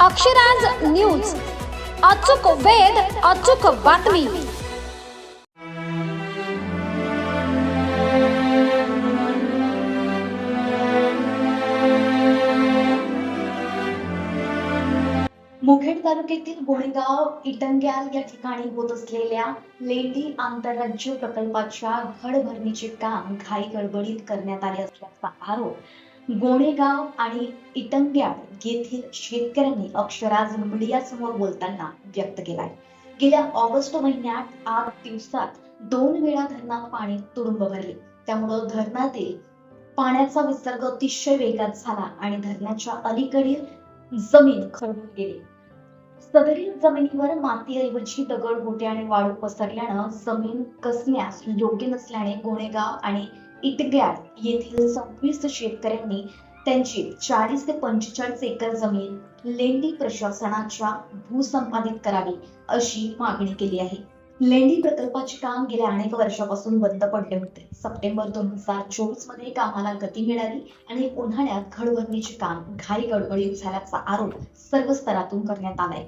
Akshraj news. अचूक वेध अचूक बातमी. मुखेड तालुक्यातील गोळेगाव इटंग्याल या ठिकाणी होत असलेल्या लेंडी आंतरराज्य प्रकल्पाच्या घडभरणीचे काम घाई गडबडीत करण्यात आले असल्याचा आरोप गोणेगाव आणि इटंग्याड येथील शेतकऱ्यांनी अक्षराज मीडियासमोर बोलताना व्यक्त केलाय. गेल्या ऑगस्ट महिन्यात आठ दिवसात दोन वेळा धरणात पाणी तुडुंब भरले. त्यामुळं धरणातील पाण्याचा विसर्ग अतिशय वेगात झाला आणि धरणाच्या अलीकडील जमीन खरडून गेली. सदरील जमिनीवर मातीऐवजी दगड गोटे आणि वाळू पसरल्यानं जमीन कसण्यास योग्य नसल्याने गोणेगाव आणि इटग्याळ येथील सव्वीस शेतकऱ्यांनी त्यांची चाळीस ते पंचेचाळीस एकर जमीन लेंडी प्रशासनाच्या भूसंपादित करावी अशी मागणी केली आहे. लेंडी प्रकल्पाचे काम गेल्या अनेक वर्षापासून बंद पडले होते. सप्टेंबर दोन हजार चोवीसमध्ये कामाला गती मिळाली आणि उन्हाळ्यात घडभरणीचे काम घाई गडबडीत झाल्याचा आरोप सर्व स्तरातून करण्यात आलाय.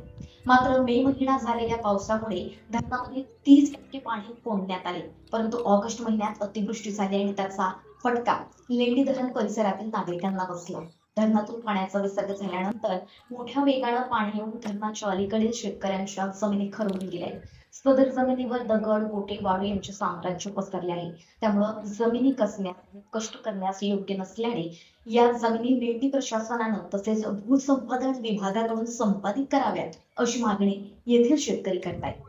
मात्र मे महिना झालेल्या पावसामुळे धरणामध्ये तीस टक्के पाणी कोंडण्यात आले. परंतु ऑगस्ट महिन्यात अतिवृष्टी झाली आणि त्याचा फटका लेंडी धरण परिसरातील नागरिकांना बसला. धरणातून पाण्याचा विसर्ग झाल्यानंतर मोठ्या वेगानं पाणी येऊन धरणाच्या अलीकडील शेतकऱ्यांच्या जमिनी खरवून गेल्या सदर जमिनीवर दगड गोटे वाळू यांचे साम्राज्य पसरले आहे. त्यामुळं जमिनी कसण्यास कष्ट करण्यास योग्य नसल्याने या जमिनी लेंडी प्रशासनानं तसेच भूसंपादन विभागाकडून संपादित कराव्यात अशी मागणी येथील शेतकरी करतायत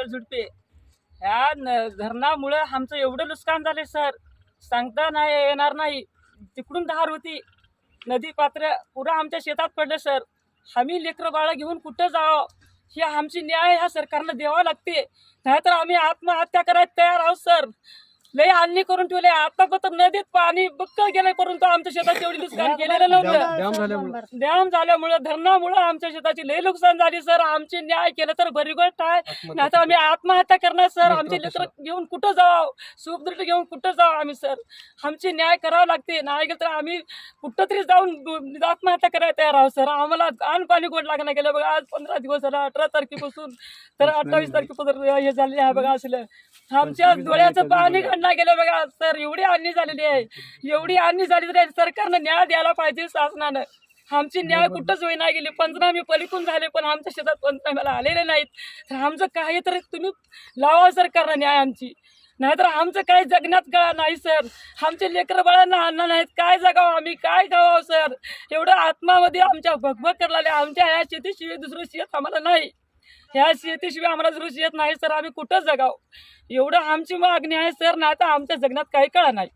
झुडपे. ह्या न- धरणामुळं आमचं एवढं नुकसान झाले सर. सांगता नाही येणार नाही. तिकडून धार होती. नदी पात्र पुरा आमच्या शेतात पडलं सर. आम्ही लेकरं बाळा घेऊन कुठं जावं? ही आमची न्याय ह्या सरकारनं द्यावा लागते. नाहीतर आम्ही आत्महत्या करायला तयार आहोत सर. लय आणणी करून ठेवले आता तर नदीत पाणी बक्क गेलं परंतु आमच्या शेतात एवढी नुकसान केलेलं नव्हतं. डॅम झाल्यामुळे. धरणामुळे आमच्या शेताची लय नुकसान झाली सर. आमची न्याय केलं तर बरी गोष्ट आहे. नाही तर आम्ही आत्महत्या करणार सर. आमचे. लेकर घेऊन कुठं जावं? सुखदृष्टी घेऊन कुठं जावं आम्ही सर? आमची न्याय करावं लागते. नाही गेलं तर आम्ही कुठं तरी जाऊन आत्महत्या करायला तयार आहोत सर. आम्हाला अन्न पाणी गोड लागणं गेलं. बघा आज पंधरा दिवस झाला अठरा तारखेपासून. तर अठ्ठावीस तारखेपासून हे झालेले आहे बघा असलं. आमच्या डोळ्याचं पाणी घडणं गेलं बघा सर एवढी हानी झालेली आहे. एवढी हानी झाली तरी सरकारनं न्याय द्यायला पाहिजे शासनानं. आमची न्याय कुठंच होईना गेली. पंचनामे पलिकून झाले पण आमच्या शेतात पंचनाम्याला आलेले नाहीत. तर आमचं काहीतरी तुम्ही लावा सरकारनं न्याय आमची. नाहीतर आमचं काही जगण्यात कळा नाही सर. आमचे लेकरं बाळांना अन्न नाहीत. काय जगावं आम्ही? काय गावावं सर? एवढं आत्मामध्ये आमच्या भगभग करायला आमच्या ह्या शेतीशिवाय दुसरं शेत आम्हाला नाही. ह्या शेतीशिवाय आम्हाला दुसरं येत नाही सर. आम्ही कुठं जगाव? एवढं आमची मागणी आहे सर. नाही तर आमच्या जगण्यात काही कळा नाही.